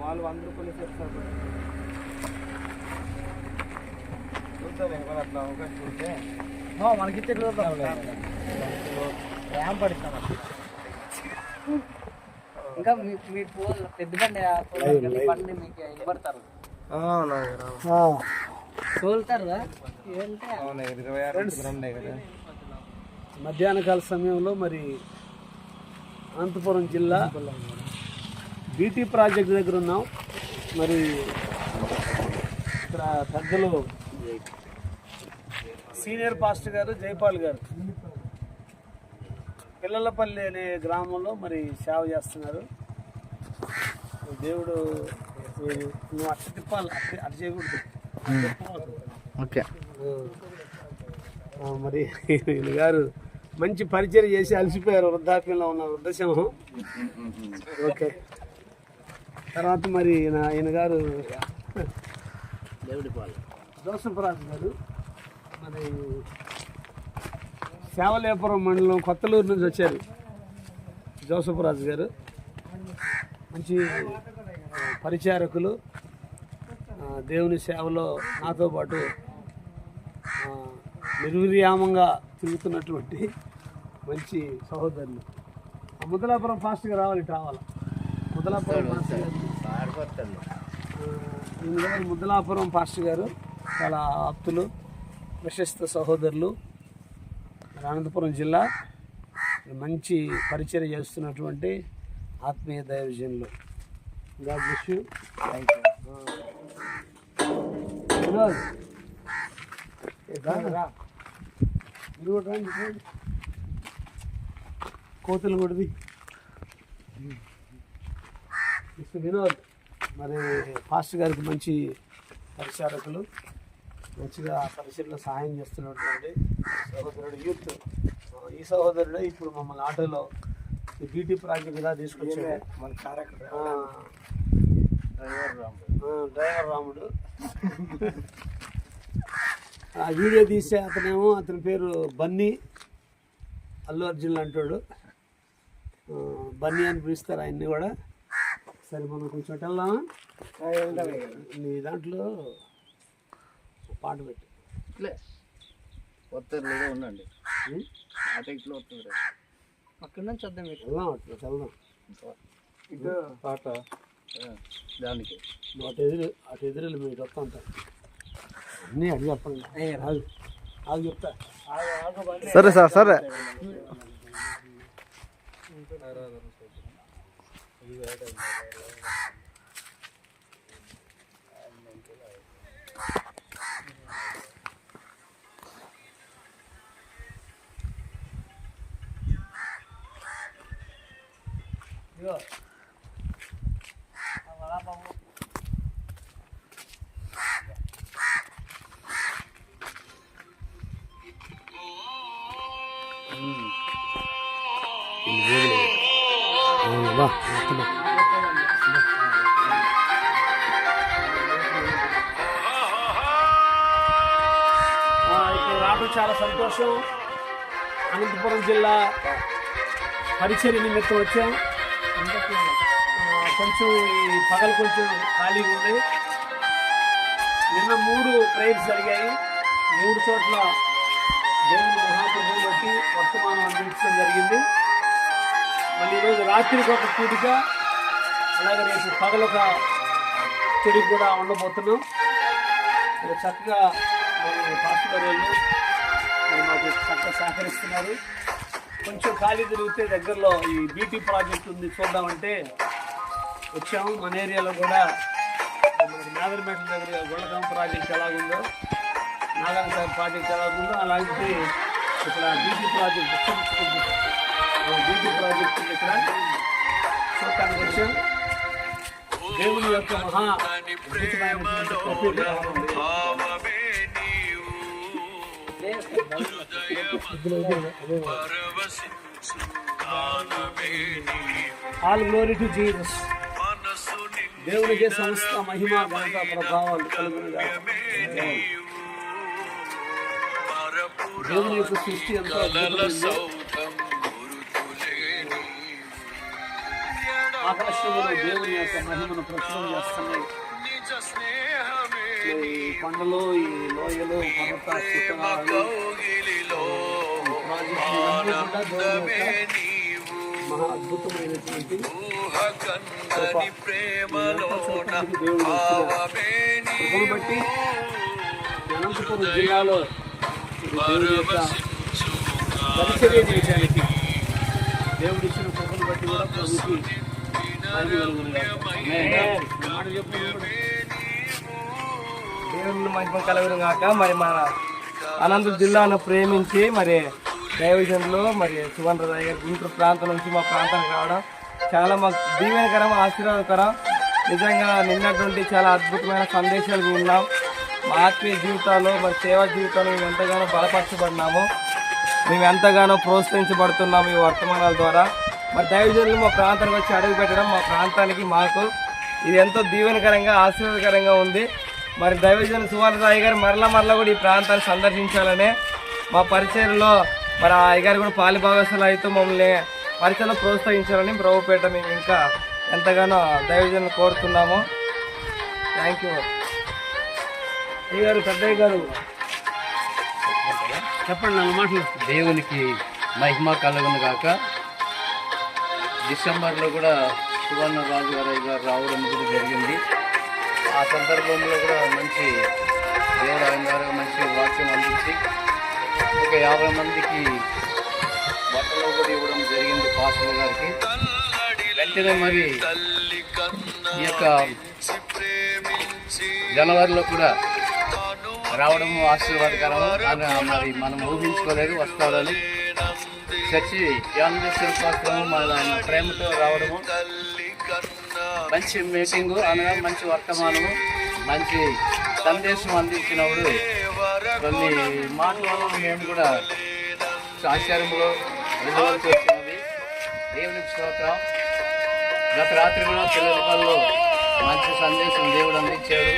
వాళ్ళు వంద రూపాయలు ఇస్తారు చూద్దాం ఇంకా అట్లా అవకాశం ఉంటే మనకి ఇచ్చే ర్యాంప్ పడిస్తాం ఇంకా మీ మీ పోల్ పెద్ద బండి పోల్ బండి మీకు ఇవ్వడతారు మధ్యాహ్న కాల సమయంలో మరి అనంతపురం జిల్లా బీటీ ప్రాజెక్ట్ దగ్గర ఉన్నాం. మరి ఇక్కడ పెద్దలు సీనియర్ పాస్టర్ గారు జైపాల్ గారు. పిల్లలపల్లి అనే గ్రామంలో మరి సేవ చేస్తున్నారు. దేవుడు నువ్వు అట్ట తిప్పాలి అట్ట అట్ట చేయకూడదు. ఓకే. మరి ఈయన గారు మంచి పరిచయం చేసి అలసిపోయారు వృద్ధాప్యంలో ఉన్న వృద్ధసింహం. ఓకే. తర్వాత మరి ఈయన ఈయన గారు దేవుడి పాలు గారు. మరి సేవలేపురం మండలం కొత్తలూరు నుంచి వచ్చారు జోసఫ్ గారు. మంచి పరిచారకులు. దేవుని సేవలో నాతో పాటు ఆ, నిర్విరామంగా తిరుగుతున్నటువంటి మంచి సహోదరులు. ముదలాపురం ముదలాపురం ఫాస్ట్గా రావాలి రావాలి? ముదలాపురం ఫాస్ట్ ముదలాపురం ఫాస్ట్ గారు చాలా ఆప్తులు ప్రశస్త సహోదరులు. అనంతపురం జిల్లా మంచి పరిచయం చేస్తున్నటువంటి ఆత్మీయ దైవజనులు. God bless you thank you రా, రా. మీరు కూడా రండి, రండి. కోతులు కొడిది మిస్టర్ వినోద్. మరి ఫాస్ట్ గారికి మంచి పరిచారకులు. మంచిగా పరిచయంలో సహాయం చేస్తున్నటువంటి సహోదరుడు యూత్. ఈ సహోదరుడే ఇప్పుడు మమ్మల్ని ఆటోలో ఈ బీటీ ప్రాజెక్ట్ ఇలా తీసుకొచ్చాడు. మన కార్యక్రమం ఆ, ఆ, డ్రైవర్ రాముడు. ఆ వీడియో తీసే అతనేమో అతని పేరు బన్నీ. అల్లు అర్జున్ అంటాడు బన్నీ అని పిలుస్తారు ఆయన్ని కూడా. సరే మనం కొంచెం వెళ్దామా? నీ దాంట్లో పాట పెట్టు. వస్తారు ఉండండి. ఉం? అటు ఇట్లా వస్తుంది అక్కడ నుంచి వద్దాం మీకు వెళ్దాం అట్లా వెళ్దాం. ఇటు పాట. దానికి. అటు ఎదురు అటు ఎదురు మీరు వస్తా ఉంటారు. అన్నీ అడిగి చెప్పండి. ఆగు. ఆగు చెప్తా. సరే సార్ సరే. ఇదిగో. వా రావడం చాలా సంతోషం. అనంతపురం జిల్లా పరిచయ నిమిత్తం వచ్చాం. కొంచెం ఈ పగలు కొంచెం ఖాళీగా ఉంది నిన్న మూడు ప్రేయర్స్ జరిగాయి. మూడు చోట్ల దేవుని మహాప్రభువు బట్టి వర్తమానం అందించడం జరిగింది. మళ్ళీ ఈరోజు రాత్రికి ఒక కూడిక అలాగే రేపు పగలొక చెడు కూడా ఉండబోతున్నాం. మరి చక్కగా మరి పాస్టర్ మాకు చక్కగా సహకరిస్తున్నారు. కొంచెం ఖాళీ తిరిగితే దగ్గరలో ఈ బ్యూటీ ప్రాజెక్ట్ ఉంది చూద్దామంటే వచ్చాము. మన ఏరియాలో కూడా మనకి నాగరమేట దగ్గర గొల్లగాం ప్రాజెక్ట్ ఎలాగుందో నాగర్ ప్రాజెక్ట్ ఎలాగుందో అలాంటి ఇక్కడ బ్యూటీ ప్రాజెక్ట్ బ్యూటీ ప్రాజెక్ట్ ఇక్కడ దేవుని యొక్క మహా ఆల్ గ్లోరీ టు జీసస్ దేవునికి సమస్త మహిమ ఘనత ప్రభావాలు కలుగునుగా దేవుని యొక్క సృష్టి ఎంతో ఆకాశంలో దేవుని యొక్క మహిమను ప్రచురం చేస్తున్నాయి ఈ కొండలు ఈ లోయలు పర్వత శిఖరాలు మహా అద్భుతమైనటువంటి దేవుడు బట్టి అనంతపురం జిల్లాలో యొక్క పరిచర్య చేయడానికి కృపను బట్టి కూడా ప్రభుకి దేవుని మంచి కలుగును కాక మరి మన అనంతపురం జిల్లాను ప్రేమించి మరి డైవిజన్లో మరి సువర్ణ రాయ్ గారి గుంటూరు ప్రాంతం నుంచి మా ప్రాంతానికి రావడం చాలా మాకు దీవెనకరం ఆశీర్వాదకరం. నిజంగా నిన్నటువంటి చాలా అద్భుతమైన సందేశాలు విన్నాం. మా ఆత్మీయ జీవితాల్లో మరి సేవా జీవితంలో మేము ఎంతగానో బలపరచబడినాము మేము ఎంతగానో ప్రోత్సహించబడుతున్నాము ఈ వర్తమానాల ద్వారా. మరి దైవజనులు మా ప్రాంతానికి వచ్చి అడుగు పెట్టడం మా ప్రాంతానికి మాకు ఇది ఎంతో దీవెనకరంగా ఆశీర్వాదకరంగా ఉంది. మరి దైవజన సువర్ణ రాయ్ గారు మరలా మరలా కూడా ఈ ప్రాంతాన్ని సందర్శించాలనే మా పరిచయంలో మరి ఆ అయ్యగారు కూడా పాలిభాగస్సులు అయితే మమ్మల్ని పరిచయంలో ప్రోత్సహించాలని ప్రభుపేట మేము ఇంకా ఎంతగానో దైవజనులు కోరుతున్నాము. థ్యాంక్ యూ అయ్య గారు పెద్దయ్య గారు. చెప్పండి నాలుగు మాటలు. దేవునికి మహిమ కలుగును గాక. డిసెంబర్లో కూడా సువర్ణ రాజు గారు గారు రావడం కూడా జరిగింది. ఆ సందర్భంలో కూడా మంచి దేవుడు గారు మంచి వాక్యం అందించి ఒక యాభై మందికి బట్టలు కూడా ఇవ్వడం జరిగింది పాస్టర్ గారికి. వెంటనే మరి ఈ యొక్క జనవరిలో కూడా రావడం ఆశీర్వాదకరం మరి మనం ఊహించుకోలేదు వస్తాడని చర్చి యానదేశ్వర శాస్త్రము మన ఆయన ప్రేమతో రావడము. మంచి మీటింగు అనగా మంచి వర్తమానము. మంచి సందేశం అందించినప్పుడు కొన్ని మాటలు మేము కూడా ఆశ్చర్యంలో వెళ్ళవలసి వచ్చినది. దేవునికి స్తోత్రం. గత రాత్రి కూడా పిల్లల మంచి సందేశం దేవుడు అందించాడు.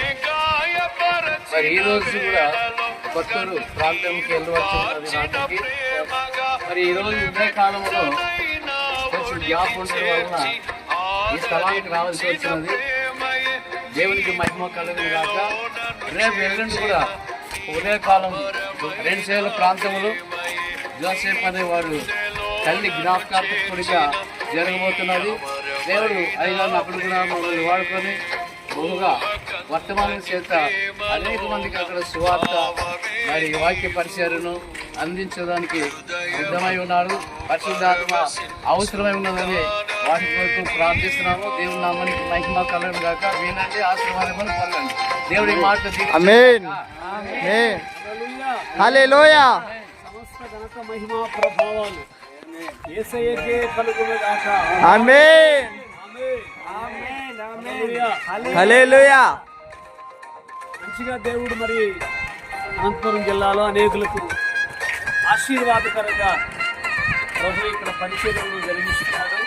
మరి ఈ రోజు కూడా కొత్తూరు ప్రాంతంకి వెళ్ళవలసి ఉన్నది రాత్రికి. మరి ఈ రోజు ఉదయ కాలంలో కొంచెం గ్యాప్ ఉండడం వలన ఈ స్థలానికి రావాల్సి వచ్చినది. దేవునికి మహిమ కలుగును కాక రేపు ఎల్లుండి కూడా ఉదయ కాలం రెండు సేవల ప్రాంతములు జోసేఫ్ అనేవాడు తల్లి జ్ఞాపకార్థ జరగబోతున్నది. దేవుడు ఐదు అప్పుడు కూడా మమ్మల్ని వాడుకొని బహుగా వర్తమానం చేత అనేక మందికి అక్కడ సువార్త మరి వాక్య పరిచయను అందించడానికి సిద్ధమై ఉన్నాడు. పరిశుద్ధాత్మ అవసరమై ఉన్నదని వాటి కొరకు ప్రార్థిస్తున్నాము. దేవుని నామానికి మహిమ కలగను గాక. వినండి ఆశీర్వాదములు పొందండి. దేవుడి మాట దీవించు. ఆమేన్ ఆమేన్ హల్లెలూయా సమస్త ఘనత మహిమ ప్రభావాలు ఏసయ్యకే కలుగును గాక ఆమేన్ ఆమేన్ హల్లెలూయా. హల్లెలూయా మంచిగా దేవుడు మరి అనంతపురం జిల్లాలో అనేకులకు ఆశీర్వాదకరంగా ప్రభు ఇక్కడ పరిచర్యలు జరిగిస్తున్నాడు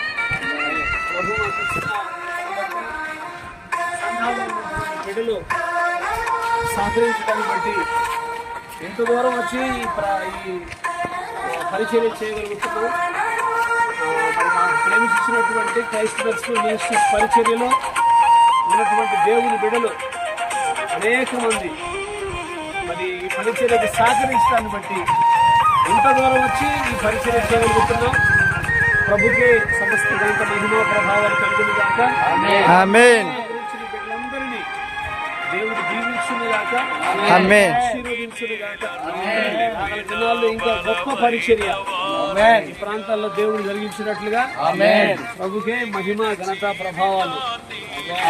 ప్రభు బిడ్డలు సహకరించడాన్ని బట్టి ఎంత దూరం వచ్చి ఈ ప్ర- ఈ పరిచర్య చేయగలుగుతున్నాం ప్రేమించినటువంటి క్రైస్తవ మినిస్ట్రీస్ పరిచర్యలో ఉన్నటువంటి దేవుని బిడ్డలు అనేక మంది. మరి ఈ పరిచర్యకు సహకరించడాన్ని బట్టి ఇంత దూరం వచ్చి ఈ పరిచర్య చేయగలుగుతున్నాం. ప్రభుకే సమస్త గంట మహిమ ప్రభావాలు కలిగిన సహకరించిన బిడ్డలందరినీ దేవుడు దీవించును గాక ఆమేన్. ఆశీర్వదించును గాక రాగల దినాల్లో ఇంకా గొప్ప పరిచర్య. ఈ ప్రాంతాల్లో దేవుడు జరిగించినట్లుగా ప్రభుకే మహిమ ఘనత ప్రభావాలు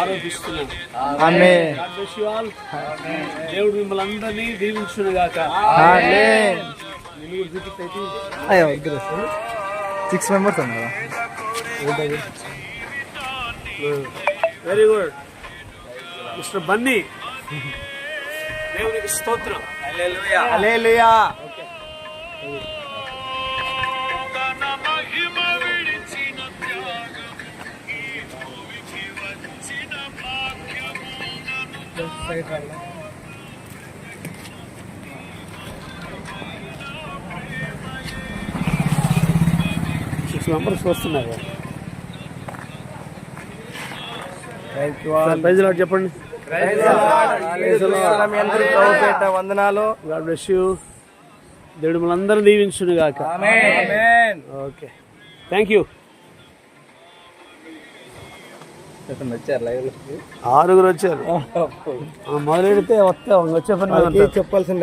ఆరోపిస్తున్నాను. దేవుడు మిమ్మల్ని అందరినీ దీవించును గాక అయ్యో ఇద్దరు సిక్స్ మెంబర్స్ ఉన్నారా వెరీ గుడ్ మిస్టర్ బన్నీ దేవునికి స్తోత్రం. హల్లెలూయా సిక్స్ మెంబర్స్ వస్తున్నారు ప్రైజ్ చెప్పండి. వందనాలు. గాడ్ బ్లెస్ యూ దేవుడు మనందరం దీవించును గాక. ఆమేన్ ఓకే థ్యాంక్ యూ ఆరుగురు వచ్చారు. మొదలెడితే వస్తే. వచ్చే పని. చెప్పాల్సింది.